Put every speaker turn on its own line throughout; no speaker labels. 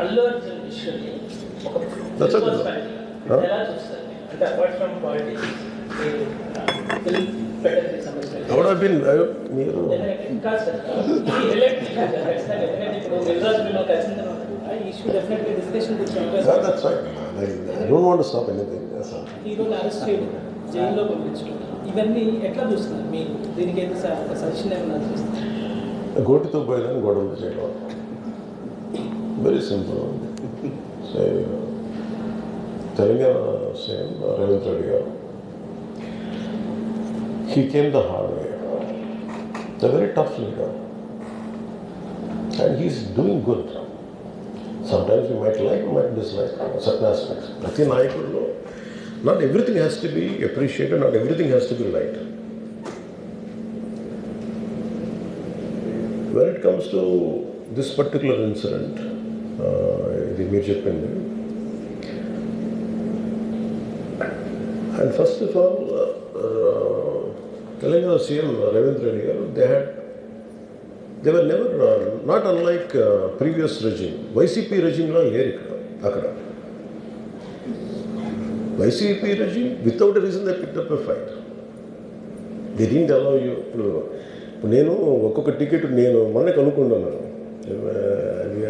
అల్లు అర్జున్ ఇష్యూని ఒక
That's okay.
perspective.
Huh?
ఎలా చూస్తారు? అంటే అపార్ట్ ఫ్రమ్ పాలిటిక్స్ మీరు. ఈరోజు అరెస్ట్ చేయడం జైల్లో పంపించడం ఇవన్నీ ఎట్లా చూస్తున్నారు? దీనికి అయితే సజెషన్
గోటితో పోయేదాన్ని గొడవలు చేయడం very simple. Say, Telangana, same, Ravindra He came the hard way. A very tough leader. And he's doing good. Sometimes you might like, you might dislike certain aspects. could know. not everything has to be appreciated, not everything has to be liked. When it comes to this particular incident, ఇది మీరు చెప్పింది and first of all Telangana CM Revanth Reddy garu they had they were never not unlike previous regime YCP రెజిమ్లో లేరు ఇక్కడ అక్కడ. YCP regime without reason they pick up a fight they didn't allow you ఇప్పుడు ఇప్పుడు నేను ఒక్కొక్క ticket నేను మొన్న కనుక్కున్నాను.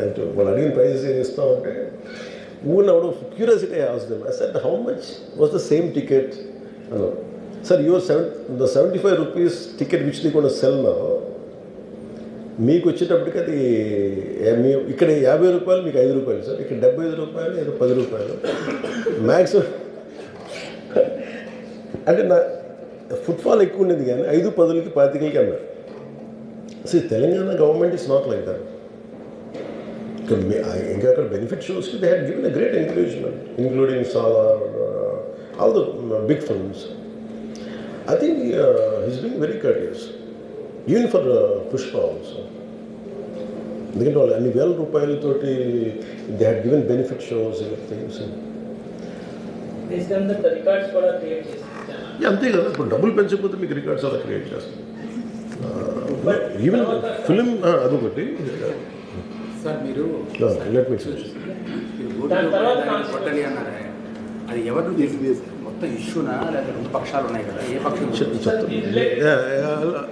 అంటే వాళ్ళు అడిగిన ప్రైజెస్ ఏం ఇస్తామంటే ఊరిని అవడం క్యూరియాసిటీ అవసరం I said how much was the same ticket అన్నారు sir your seven the seventy five rupees ticket which the కూడా సెల్ నా మీకు వచ్చేటప్పటికి అది మీ ఇక్కడ యాభై రూపాయలు మీకు ఐదు రూపాయలు సార్ ఇక్కడ డెబ్బై ఐదు రూపాయలు ఏదో పది రూపాయలు. మ్యాక్సిమం అంటే నా ఫుట్ఫాల్ ఎక్కువ ఉండేది కానీ ఐదు పదులకి పాతికలకి అన్నారు. So Telangana government is not like that ఇంకా అక్కడ benefit shows they had given a great encouragement including Salaar all the big films I think his been very curious even for Pushpa also ఎందుకంటే వాళ్ళు అన్ని వేల రూపాయలతోటి they had given benefit shows things
దేశం records కూడా create చేసి
అంతే కదా ఇప్పుడు డబ్బులు పెంచకపోతే మీకు రికార్డ్స్ అలా క్రియేట్ చేస్తారు ఈవెన్ ఫిలిం అదొకటి
సార్ మీరు
లెట్ మీ
అన్నారే. అది ఎవరు మొత్తం ఇష్యూనా? లేదా రెండు పక్షాలు ఉన్నాయి కదా ఏ పక్షం?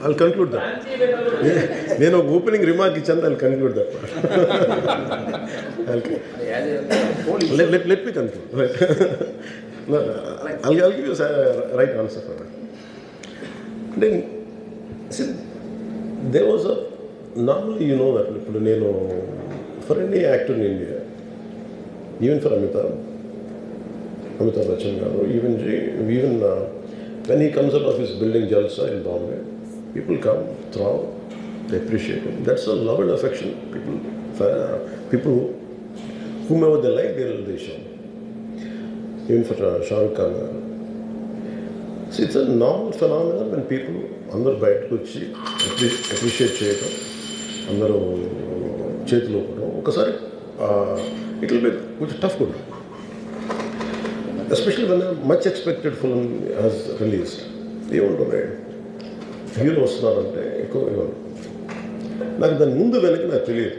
ఐ కన్క్లూడ్ దట్
వేదికలు
నేను ఒక ఓపెనింగ్ రిమార్క్ ఇచ్చాను I conclude that right answer for that. Then, see, there was a, normally you know that, ఇప్పుడు నేను for any actor in India, even for Amitabh, Amitabh Bachchan garu, even, Jay- even uh, when he comes out of his building Jalsa in Bombay, people come, throw, they appreciate him. That's a love and affection. People, uh, people whomever they like, they'll they show. Even for uh, Shah Rukh Khan. garu. See, it's a normal phenomenon when people అందరూ బయటకు వచ్చి appreciate చేయటం అందరూ చేతిలో కూడా ఒకసారి it will be కొంచెం tough కూడా. Especially one much expected film has released ఏముంటుంది హీరో వస్తున్నారంటే ఎక్కువ నాకు దాని ముందు వెనక నాకు తెలియదు.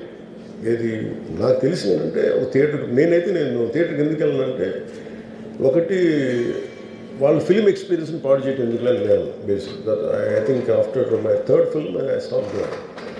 ఏది నాకు తెలిసింది ఏంటంటే ఒక థియేటర్ నేనైతే నేను థియేటర్కి ఎందుకు వెళ్ళానంటే ఒకటి వాళ్ళు ఫిల్మ్ ఎక్స్పీరియన్స్ని పాడు చేయటం ఎందుకు నేను basic I think after my third film I stop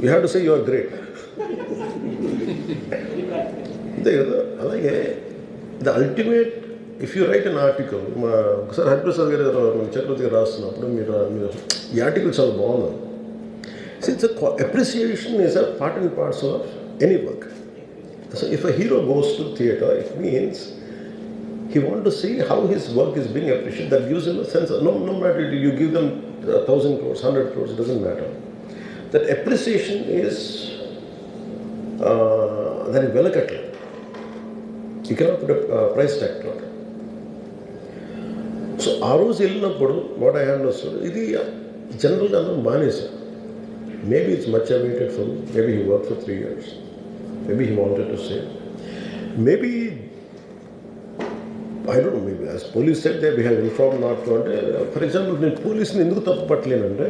You have to say you are great అంతే కదా అలాగే the ultimate if you write an article మా ఒకసారి హరిప్రసాద్ గారు చక్రవర్తి గారు రాస్తున్నప్పుడు మీరు మీరు ఈ ఆర్టికల్ చాలా బాగుంది it's appreciation is a part and parts of any work So if a hero goes to theatre, it means he want to see how his work is being appreciated. That gives him a sense. Of, no, no matter you give them a thousand crores, hundred crores, it doesn't matter. That appreciation is uh, వెలకట్లేదు ఇక్కడ price tag so ఆ రోజు వెళ్ళినప్పుడు what I hand వస్తుంది ఇది జనరల్గా అందరం మానేశారు maybe it's much awaited for maybe he work for three years maybe he wanted to save maybe I don't maybe as police said they behave inform not అంటే for example నేను పోలీస్ని ఎందుకు తప్పు పట్టలేనంటే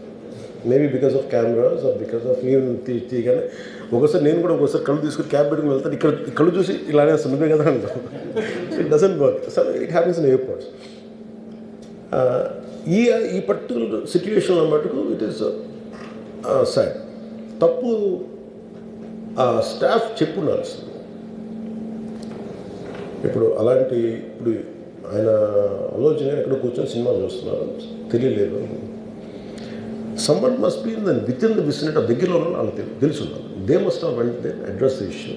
Maybe because of cameras or because of నేను తీయగానే ఒకసారి నేను కూడా ఒకసారి కళ్ళు తీసుకుని క్యాబ్ పెట్టుకుని వెళ్తాను. ఇక్కడ కళ్ళు చూసి ఇలానే వస్తుంది. కదా అంటాను it doesn't work so it happiness in airports ఈ ఈ పర్టికులర్ సిచ్యువేషన్లో మటుకు ఇట్ ఈస్ సైడ్ తప్పు ఆ స్టాఫ్ చెప్పు ఇప్పుడు అలాంటి ఇప్పుడు ఆయన ఆలోచన ఎక్కడ కూర్చొని సినిమా చూస్తున్నారు. తెలియలేదు. Someone must be in with in the vicinity ఆ దగ్గరలో ఉన్న వాళ్ళకి తెలుసు they must have went they address issue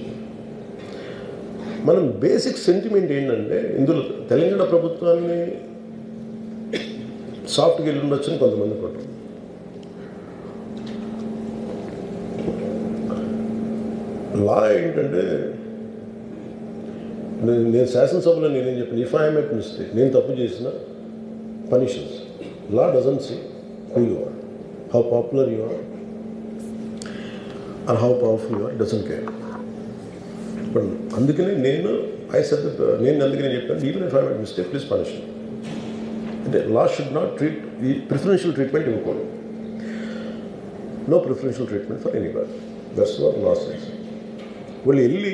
మనం బేసిక్ సెంటిమెంట్ ఏంటంటే ఇందులో తెలంగాణ ప్రభుత్వాన్ని సాఫ్ట్గా వెళ్ళి ఉండొచ్చని కొంతమంది పట్టు లా ఏంటంటే నేను నేను శాసనసభలో నేనేం చెప్పాను ఇఫ్ ఐఎమ్ ఎట్ మిస్టేక్ నేను తప్పు చేసిన punishments law doesn't see who you are how popular you are are how powerful you are doesn't care ఇప్పుడు అందుకనే నేను ఐ సెట్ నేను అందుకనే చెప్పాను even if I mistake please punish అంటే లా షుడ్ నాట్ ట్రీట్ ఈ ప్రిఫరెన్షియల్ ట్రీట్మెంట్ ఇవ్వకూడదు. No preferential treatment for anybody that's what law's sense వాళ్ళు వెళ్ళి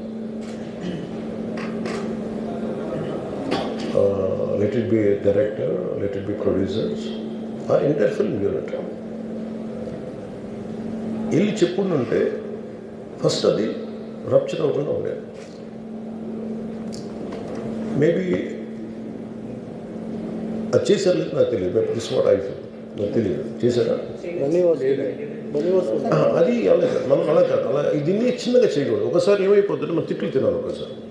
let it be director let it be producers ఆ entire film unit. వెళ్ళి చెప్పుంటే first అది rupture అవ్వకుండా ఉండేది మేబీ అది చేశారు లేదు నాకు తెలియదు. But this what I feel నాకు తెలియదు. చేశారా? అది అలా కాదు. మనం అలా కాదు. అలా దీన్ని చిన్నగా చేయకూడదు. ఒకసారి ఏమైపోతుంటే మనం తిట్లు తినాలి ఒకసారి.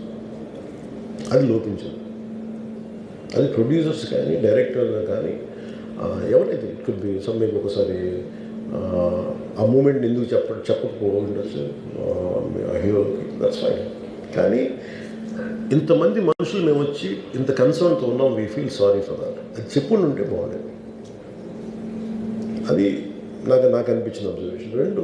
అది లోపించింది. అది ప్రొడ్యూసర్స్ కానీ డైరెక్టర్ కానీ ఎవరైతే it could be some maybe ఒకసారి ఆ, మూమెంట్ ఎందుకు చెప్ప చెప్పకపోవడం ఉండొచ్చు హీరోకి దట్స్ ఫైన్ కానీ ఇంతమంది మనుషులు మేము వచ్చి ఇంత కన్సర్న్తో ఉన్నాం we feel sorry for that అది చెప్పుండి ఉంటే బాగుండేది. అది నాకు నాకు అనిపించిన అబ్జర్వేషన్ రెండు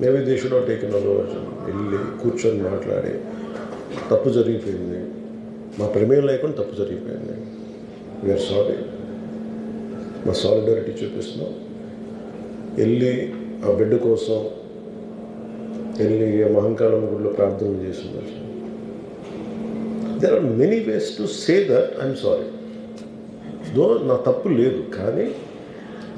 Maybe they should have taken వెళ్ళి కూర్చొని మాట్లాడి తప్పు జరిగిపోయింది. మా ప్రమేయం లేకుండా తప్పు జరిగిపోయింది. వీఆర్ సారీ మా సాలిడారిటీ చూపిస్తున్నాం. వెళ్ళి ఆ బిడ్డ కోసం వెళ్ళి మహంకాలం మహంకాళం గుడిలో ప్రార్థన చేస్తున్నారు. There are many ways to say that I'm sorry though నా తప్పు లేదు కానీ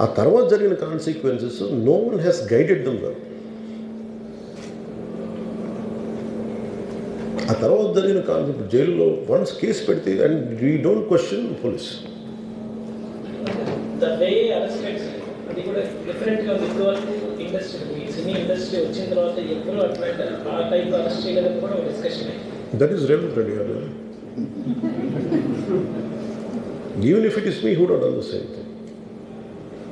ఆ తర్వాత జరిగిన consequences no one has guided them well ఆ తర్వాత జరిగిన కాన్సెప్ట్ జైల్లో వన్స్ కేసు పెడితే
and we don't question police
that is Revanth Reddy garu even if it is me who డోట్ done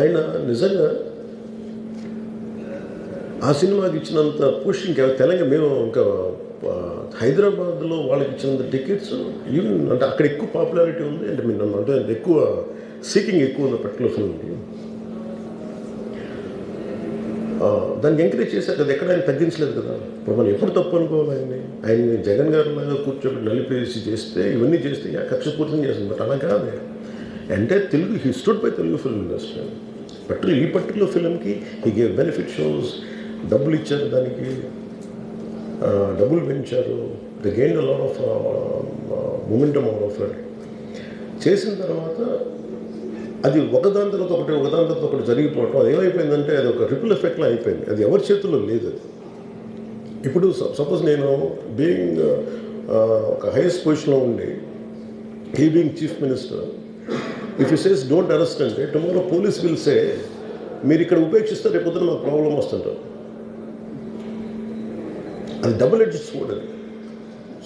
ఆయన నిజంగా ఆ సినిమాకి ఇచ్చినంత పుష్ ఇంకా తెలంగాణ మేము ఇంకా హైదరాబాద్లో వాళ్ళకి ఇచ్చినంత టికెట్స్ ఈవెన్ అంటే అక్కడ ఎక్కువ పాపులారిటీ ఉంది. అంటే మీరు నన్ను అంటే ఎక్కువ సీకింగ్ ఎక్కువ ఉంది పర్టికులర్ ఫిల్మ్కి దాన్ని ఎంకరేజ్ చేశారు కదా ఎక్కడ ఆయన తగ్గించలేదు కదా. ఇప్పుడు మనం ఎప్పుడు తప్పు అనుకోవాలి ఆయన్ని? ఆయన్ని జగన్ గారు లాగా కూర్చోబెట్టి నలిపేసి చేస్తే ఇవన్నీ చేస్తే యా కక్షపూర్తం చేస్తుంది. బట్ అలా కాదు. అంటే Telugu he stood by Telugu film industry particular ఈ పర్టికులర్ ఫిల్మ్కి ఈ గేవ్ బెనిఫిట్ షోస్ డబ్బులు ఇచ్చారు దానికి డబ్బులు పెంచారు. The gain lot of momentum of చేసిన తర్వాత అది ఒకదాని తర్వాత ఒకటి ఒకదాని తర్వాత ఒకటి జరిగిపోవటం అది ఏమైపోయిందంటే అది ఒక రిపుల్ ఎఫెక్ట్లో అయిపోయింది. అది ఎవరి చేతుల్లో లేదు అది. ఇప్పుడు సపోజ్ నేను బీయింగ్ ఒక హైయెస్ట్ పొజిషన్లో ఉండి he being chief minister if you says don't arrest అంటే టుమారో పోలీస్ విల్ సే మీరు ఇక్కడ ఉపేక్షిస్తే రేపు పొద్దున మాకు ప్రాబ్లం వస్తుంటారు అది డబుల్ ఎడ్జ్ స్వోర్డ్ అది.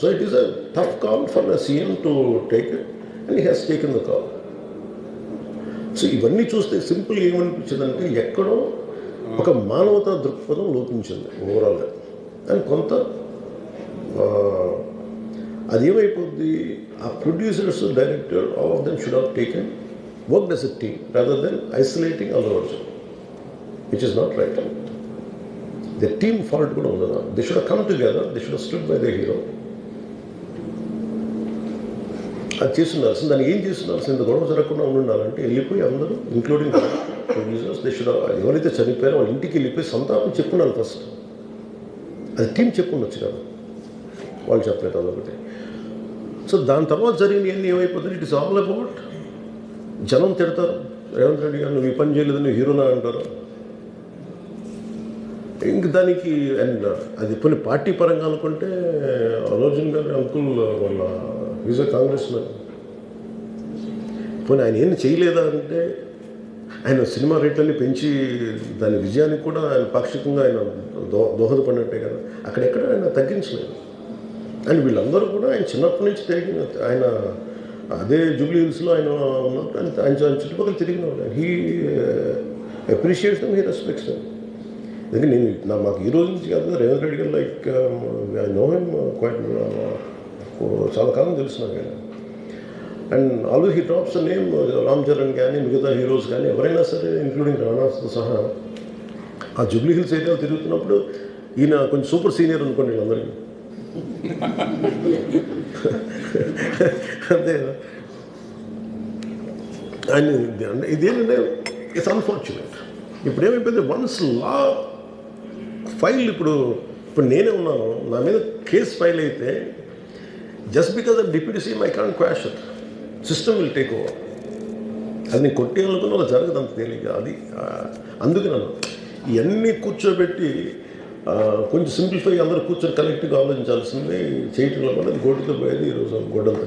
So it is a tough call for the CM to take it and he has taken the call so ఇవన్నీ చూస్తే సింపుల్ ఏమనిపించిందంటే ఎక్కడో ఒక మానవతా దృక్పథం లోపించింది ఓవరాల్గా అండ్ కొంత ఆ, అది ఏమైపోద్ది? ఆ producers director all of them should have taken work as a team rather than isolating Allu Arjun which is not right the team fault కూడా ఉండదు they should come together they should stood by the hero అది చేస్తుండాల్సింది దాన్ని ఏం చేస్తుండాల్సింది ఇంత గొడవ జరగకుండా ఉండాలంటే వెళ్ళిపోయి అందరూ ఇంక్లూడింగ్ ప్రొడ్యూసర్స్ దే షుడ్ ఎవరైతే చనిపోయారో వాళ్ళ ఇంటికి వెళ్ళిపోయి సంతాపం చెప్పుకున్నాను ఫస్ట్ అది టీం చెప్పుండొచ్చు కదా. వాళ్ళు చెప్పలేదు అదొకటి. సో దాని తర్వాత జరిగినవన్నీ ఏమైపోతుంది ఇట్ ఇస్ ఆల్ అబౌట్ జనం తిడతారు. రేవంత్ రెడ్డి గారు నువ్వు ఈ పని చేయలేదు నువ్వు హీరోనా అంటారు. ఇంక దానికి అండ్ అది కొన్ని పార్టీ పరంగా అనుకుంటే అర్జున్ గారి అంకుల్ వాళ్ళ ఈజ్ కాంగ్రెస్ మ్యాన్ పోనీ ఆయన ఏం చేయలేదా అంటే ఆయన సినిమా రేట్లని పెంచి దాని విజయానికి కూడా ఆయన పాక్షికంగా ఆయన దో దోహదపడినట్టే కదా. అక్కడెక్కడ ఆయన తగ్గించలేదు. అండ్ వీళ్ళందరూ కూడా ఆయన చిన్నప్పటి నుంచి తిరిగిన ఆయన అదే జూబ్లీ హిల్స్లో ఆయన ఉన్నప్పుడు ఆయన ఆయన చుట్టుపక్కల తిరిగిన వాళ్ళు హీ అప్రిషియేట్స్ హీ రెస్పెక్ట్స్ ఎందుకంటే నేను నా మాకు ఈ రోజు నుంచి కాదు Revanth Reddy garu like I know him quite చాలా కాలం తెలుసు నాకు ఆయన. And always he tops name uh, Ram Charan కానీ మిగతా హీరోస్ కానీ ఎవరైనా సరే ఇంక్లూడింగ్ రాణాస్తో సహా ఆ జూబ్లీ హిల్స్ ఏరియాలో తిరుగుతున్నప్పుడు ఈయన కొంచెం సూపర్ సీనియర్ అనుకోండి వీళ్ళందరికీ అంతే కదా ఇది- అంటే ఇదేంటంటే ఇట్స్ అన్ఫార్చునేట్ ఇప్పుడు ఏమైపోయింది వన్స్ లా ఫైల్ ఇప్పుడు ఇప్పుడు నేనే ఉన్నాను. నా మీద కేసు ఫైల్ అయితే just because of deputy CM I can quash system will take over అది నేను కొట్టేయాలనుకున్న అలా జరగదు అంత తేలిక అది అందుకే నన్ను ఇవన్నీ కూర్చోబెట్టి కొంచెం సింప్లిఫై అందరూ కూర్చొని కలెక్ట్గా ఆలోచించాల్సింది చేయటంలో కూడా అది పోయేది ఈరోజు గొడ్డలతో